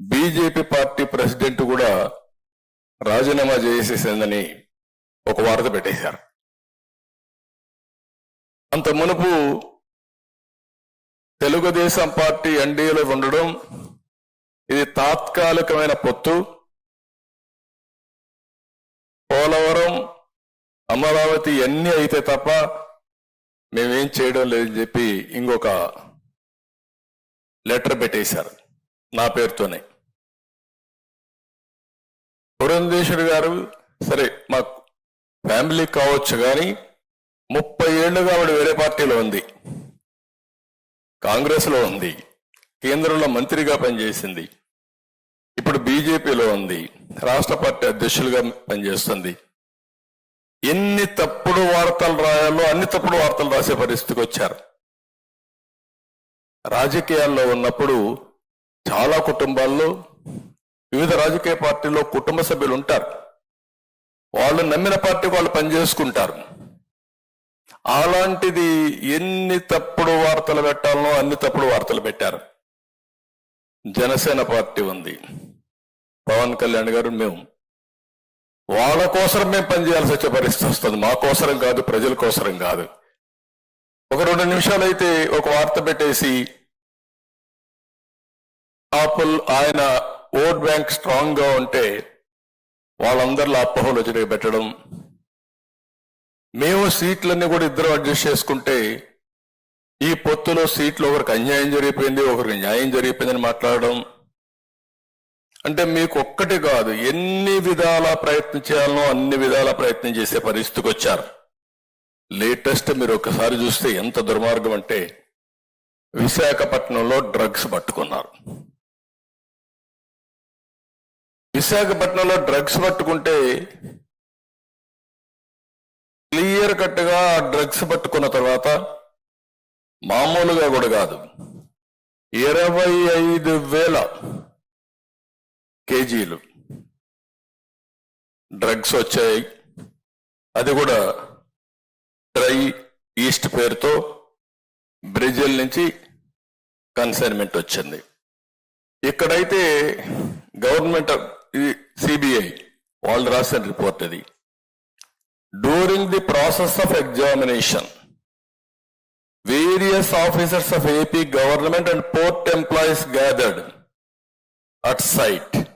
BJP party president కూడా రాజీనామా చేసేసిందని ఒక వార్త పెట్టేశారు. అంత మునుపు తెలుగుదేశం పార్టీ ఎన్డీఏలో ఉండడం ఇది తాత్కాలికమైన పొత్తు. పోలవరం అమరావతి అన్నీ అయితే తప్ప మేమేం చేయడం లేదని చెప్పి ఇంకొక లెటర్ పెట్టేశారు నా పేరుతోనే. పురంధేశ్వరి గారు సరే మా ఫ్యామిలీ కావచ్చు కానీ ముప్పై ఏళ్ళుగా ఆవిడ వేరే పార్టీలో ఉంది. కాంగ్రెస్లో ఉంది. కేంద్రంలో మంత్రిగా పనిచేసింది. ఇప్పుడు బీజేపీలో ఉంది. రాష్ట్ర పార్టీ అధ్యక్షులుగా పనిచేస్తుంది. ఎన్ని తప్పుడు వార్తలు రాయాలో అన్ని తప్పుడు వార్తలు రాసే పరిస్థితికి వచ్చారు. రాజకీయాల్లో ఉన్నప్పుడు చాలా కుటుంబాల్లో వివిధ రాజకీయ పార్టీల్లో కుటుంబ సభ్యులు ఉంటారు. వాళ్ళు నమ్మిన పార్టీ వాళ్ళు పనిచేసుకుంటారు. అలాంటిది ఎన్ని తప్పుడు వార్తలు పెట్టాలనో అన్ని తప్పుడు వార్తలు పెట్టారు. జనసేన పార్టీ ఉంది. పవన్ కళ్యాణ్ గారు మేము. వాళ్ళ కోసం మేము పనిచేయాల్సి వచ్చే పరిస్థితి వస్తుంది. మా కోసరం కాదు ప్రజల కోసరం కాదు. ఒక రెండు నిమిషాలు అయితే ఒక వార్త పెట్టేసి ఆపుల్ ఆయన ఓట్ బ్యాంక్ స్ట్రాంగ్గా ఉంటే వాళ్ళందరిలో అపోహలు వచ్చి పెట్టడం మేము సీట్లన్నీ కూడా ఇద్దరు అడ్జస్ట్ చేసుకుంటే ఈ పొత్తులో సీట్లు ఒకరికి అన్యాయం జరిగిపోయింది ఒకరికి న్యాయం జరిగిపోయిందని మాట్లాడడం. అంటే మీకు ఒక్కటి కాదు ఎన్ని విధాల ప్రయత్నం చేయాలనో అన్ని విధాల ప్రయత్నం చేసే పరిస్థితికి వచ్చారు. లేటెస్ట్ మీరు ఒకసారి చూస్తే ఎంత దుర్మార్గం అంటే విశాఖపట్నంలో డ్రగ్స్ పట్టుకున్నారు. విశాఖపట్నంలో డ్రగ్స్ పట్టుకుంటే క్లియర్ కట్గా ఆ డ్రగ్స్ పట్టుకున్న తర్వాత మామూలుగా కూడా కాదు. ఇరవై ఐదు వేల కేజీలు డ్రగ్స్ వచ్చాయి. అది కూడా డ్రై ఈస్ట్ పేరుతో బ్రెజిల్ నుంచి కన్సైన్మెంట్ వచ్చింది. ఇక్కడైతే government CBI, Waldrasen reported it. During the process of examination, various officers of AP government and port employees gathered at site,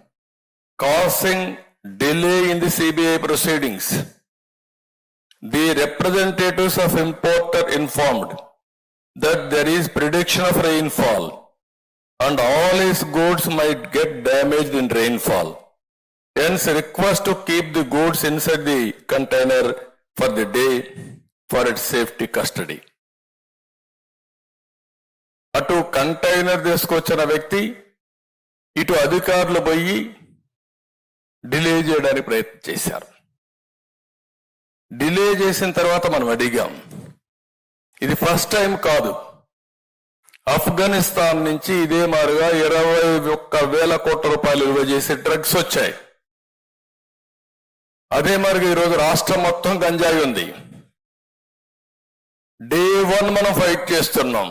causing delay in the CBI proceedings. The representatives of importer informed that there is prediction of rainfall and all his goods might get damaged in rainfall. Hence request to keep the goods inside the container for the day for its safety custody. అటు container తీసుకొచ్చిన వ్యక్తి ఇటు అధికారులు పోయి delay చేయడానికి ప్రయత్నం చేశారు. Delay చేసిన తర్వాత మనం అడిగాం ఇది ఫస్ట్ టైం కాదు. ఆఫ్ఘనిస్తాన్ నుంచి ఇదే మారుగా ఇరవై ఒక్క వేల కోట్ల రూపాయలు విలువ చేసే డ్రగ్స్ వచ్చాయి. అదే మరిగా ఈరోజు రాష్ట్రం మొత్తం గంజాయి ఉంది. డే వన్ మనం ఫైట్ చేస్తున్నాం.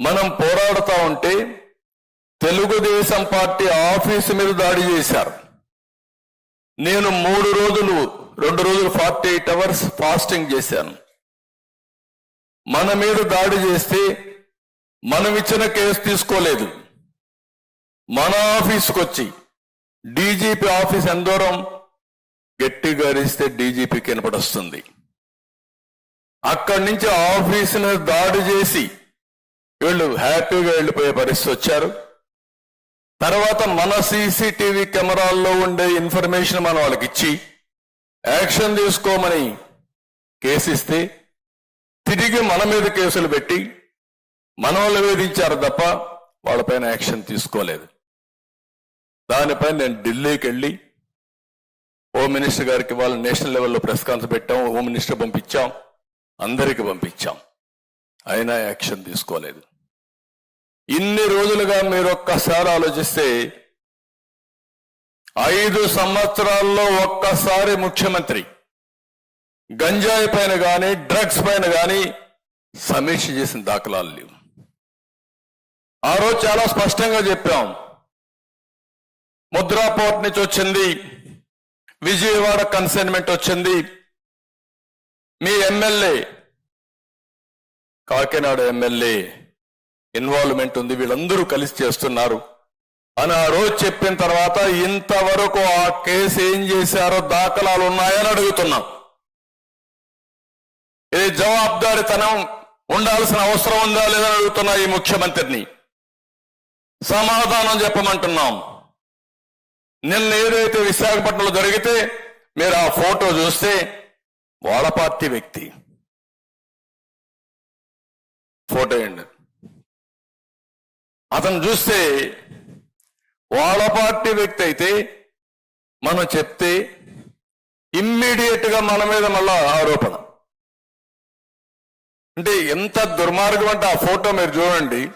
మనం పోరాడుతా ఉంటే తెలుగుదేశం పార్టీ ఆఫీసు మీద దాడి చేశారు. నేను మూడు రోజులు రెండు రోజులు ఫార్టీ ఎయిట్ అవర్స్ ఫాస్టింగ్ చేశాను. మన మీద దాడి చేస్తే మనం ఇచ్చిన కేసు తీసుకోలేదు. మన ఆఫీస్కి వచ్చి డీజీపీ ఆఫీస్ ఎంత దూరం గట్టిగా అరిస్తే డీజీపీ కనపడొస్తుంది అక్కడి నుంచి ఆఫీసును దాడి చేసి వీళ్ళు హ్యాపీగా వెళ్ళిపోయే పరిస్థితి వచ్చారు. తర్వాత మన సీసీటీవీ కెమెరాల్లో ఉండే ఇన్ఫర్మేషన్ మనం వాళ్ళకి ఇచ్చి యాక్షన్ తీసుకోమని కేసిస్తే తిరిగి మన మీద కేసులు పెట్టి మన వాళ్ళు వేధించారు తప్ప వాళ్ళపైన యాక్షన్ తీసుకోలేదు. దానిపై నేను ఢిల్లీకి వెళ్ళి హోమ్ మినిస్టర్ గారికి వాళ్ళు నేషనల్ లెవెల్లో ప్రెస్ కాన్ఫరెన్స్ పెట్టాం హోమ్ మినిస్టర్ పంపించాం అందరికి పంపించాం. అయినా యాక్షన్ తీసుకోలేదు. ఇన్ని రోజులుగా మీరు ఒక్కసారి ఆలోచిస్తే ఐదు సంవత్సరాల్లో ఒక్కసారి ముఖ్యమంత్రి గంజాయి పైన కానీ డ్రగ్స్ పైన కానీ సమీక్ష చేసిన దాఖలాలు లేవు. ఆ రోజు చాలా స్పష్టంగా చెప్పాం. ముద్రా పోర్ట్ నుంచి వచ్చింది విజయవాడ కన్సైన్మెంట్ వచ్చింది. మీ ఎమ్మెల్యే కాకినాడ ఎమ్మెల్యే ఇన్వాల్వ్మెంట్ ఉంది. వీళ్ళందరూ కలిసి చేస్తున్నారు. అని ఆ రోజు చెప్పిన తర్వాత ఇంతవరకు ఆ కేసు ఏం చేశారో దాఖలాలు ఉన్నాయని అడుగుతున్నాం. ఇది జవాబుదారితనం ఉండాల్సిన అవసరం ఉందా లేదని అడుగుతున్నా ఈ ముఖ్యమంత్రిని. సమాధానం చెప్పమంటున్నాం. నిన్న ఏదైతే విశాఖపట్నంలో జరిగితే మీరు ఆ ఫోటో చూస్తే వాళ్ళ వ్యక్తి. ఫోటో అండి. అతను చూస్తే వాళ్ళ వ్యక్తి అయితే మనం చెప్తే ఇమ్మీడియట్గా మన మీద మళ్ళా ఆరోపణ. అంటే ఎంత దుర్మార్గం అంటే ఆ ఫోటో మీరు చూడండి.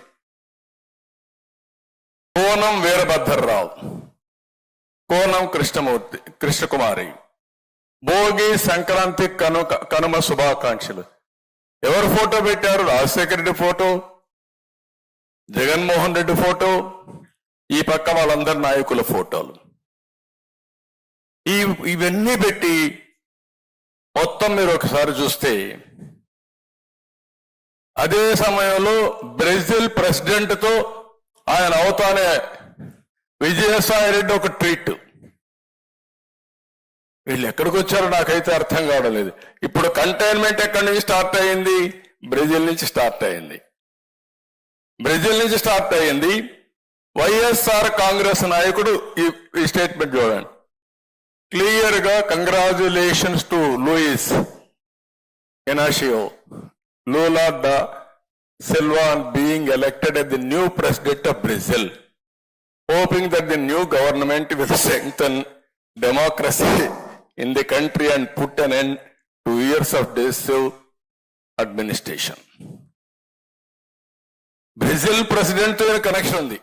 కోనం వీరభద్రరావు. కోనం కృష్ణమూర్తి కృష్ణకుమారి. భోగి సంక్రాంతి కను కనుమ శుభాకాంక్షలు. ఎవరు ఫోటో పెట్టారు? రాజశేఖర రెడ్డి ఫోటో జగన్మోహన్ రెడ్డి ఫోటో ఈ పక్క వాళ్ళందరి నాయకుల ఫోటోలు. ఈ ఇవన్నీ పెట్టి మొత్తం మీరు ఒకసారి చూస్తే అదే సమయంలో బ్రెజిల్ ప్రెసిడెంట్తో ఆయన అవుతానే విజయసాయి రెడ్డి ఒక ట్వీట్. వీళ్ళు ఎక్కడికి వచ్చారో నాకైతే అర్థం కావడం లేదు ఇప్పుడు కంటైన్మెంట్ ఎక్కడి నుంచి స్టార్ట్ అయ్యింది? బ్రెజిల్ నుంచి స్టార్ట్ అయ్యింది. బ్రెజిల్ నుంచి స్టార్ట్ అయ్యింది వైఎస్ఆర్ కాంగ్రెస్ నాయకుడు ఈ ఈ స్టేట్మెంట్ చూడండి. క్లియర్గా congratulations to Luiz Inacio. Lula da Silva on being elected as the new president Brazil. Hoping that the new government will strengthen democracy in the country and put an end to years of decisive administration. Brazil president connection ఉంది